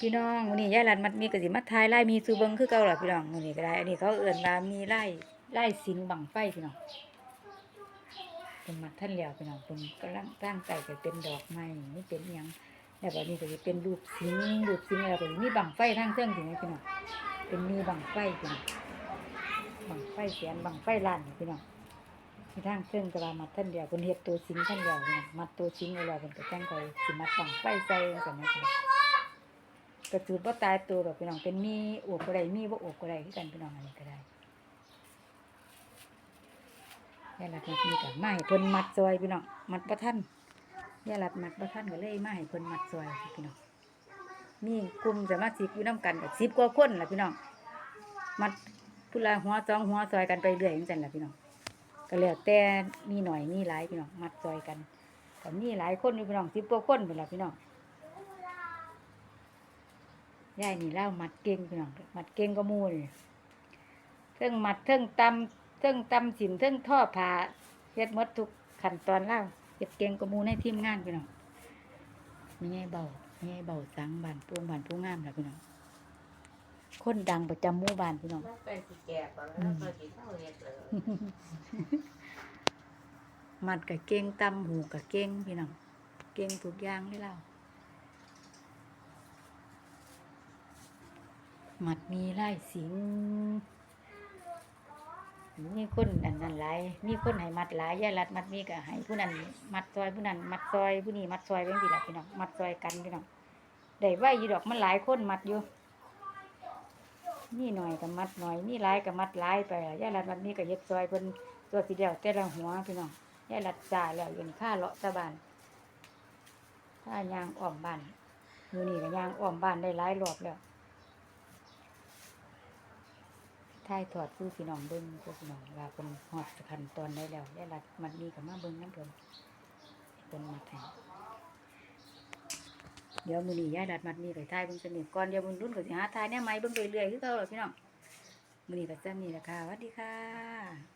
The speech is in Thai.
พี่น้องวันนี้ยายรันมัดมีกระสิมาทายไล่มีซูเบิงคือเก่าล่ะพี่น้องวันนี้ก็ได้อันนี้เขาเอื่นว่ามีไล่ไล่สิงบังไฟพี่น้องเป็นมัดท่านแล้วพี่น้องเป็นกำลังตั้งใจจะเป็นดอกไม้นี่เป็นยังแล้วก็นี่ก็จะเป็นรูปสิงรูปสิงแล้วก็มีบังไฟทางเครื่องถึงพี่น้องเป็นมีบังไฟพี่น้องบังไฟเสียนบังไฟลานพี่น้องมีทางเครื่องกระบามัดท่านเดียวเป็นเฮ็ดตัวสิงท่านเดียวพี่น้องมัดตัวสิงไว้แล้วเป็นก็จ้งไปสิมัดบังไฟใส่กันนะพี่น้อง กระจุดบ่ตายตัวดอกพี่น้องเป็นมีอวบก็ได้มีบ่อวบก็ได้คือกันพี่น้องอันนี้ก็ได้ยายรัดมัดมีกับมาให้เพิ่นมัดซอยพี่น้องมัดบ่ทันยายรัดมัดบ่ทันก็เลยมาให้เพิ่นมัดซอยพี่น้องมีกลุ่มสมาชิกอยู่นํกันก็10กว่าคนล่ะพี่น้องมัดผู้ละหัวสองหัวซอยกันไปเรื่อยจังซั่นล่ะพี่น้องก็แล้วแต่มีหน่อยมีหลายพี่น้องมัดซอยกันก็มีหลายคนอยู่พี่น้อง10กว่าคนพุ่นล่ะพี่น้อง ยายนี่เล่ามัดเก่งพี่น้องมัดเก่งก็มูนี่เทิงมัดเทิงตำเทิงตำสินเทิงท่อผ่าเฮ็ดหมดทุกขั้นตอนเล่าเฮ็ดเก่งก็มูในทีมงานพี่น้องมีไงเบามีไงเบาสังบานปวงบานผู้งามล่ะพี่น้องคนดังประจำหมู่บ้านพี่น้องแล้วไปสิแก่บ่แล้วก็สิเท่าเฮ็ดเลยมัดกับเก่งตำหูกับเก่งพี่น้องเก่งทุกอย่างเลยเล่า มัดมีไล่สิงมีคนอันนั้นหลายมีคนให้มัดหลายยายรัดมัดมีก็ให้ผู้นั้นมัดซอยผู้นั้นมัดซอยผู้นี้มัดซอยเป็นสิล่ะพี่น้องมัดซอยกันพี่น้องได้ไว้อยู่ดอกมันหลายคนมัดอยู่นี่หน่อยก็มัดหน่อยนี่หลายก็มัดหลายไปยายรัดมัดมีก็เย็บซอยเพิ่นตัวสีเดียวแต่ละหัวพี่น้องยายรัดจ่าแล้วยืนค่าเลาะตะบานค่ายางอ้อมบ้านมือนี่ก็ยางอ้อมบ้านได้หลายรอบแล้ว ถ่ายถอดคือพี่น้องเบิ้งพวกพี่น้องว่าเป็นหอดขั้นตอนได้แล้วได้รัดมันมีกับมาเบิ้งน้ำเพิ่นเพิ่นมาแทนเดี๋ยวมือนี้ยาดัดมัดมีไปท้ายเบิ้งสนิทก่อนเดี๋ยวมือรุ่นก็สิหาท้ายเนี่ยไม้เบิ้งเรื่อยๆคือเก่าหรอพี่น้องมือนี้ก็จะมีราคาสวัสดีค่ะ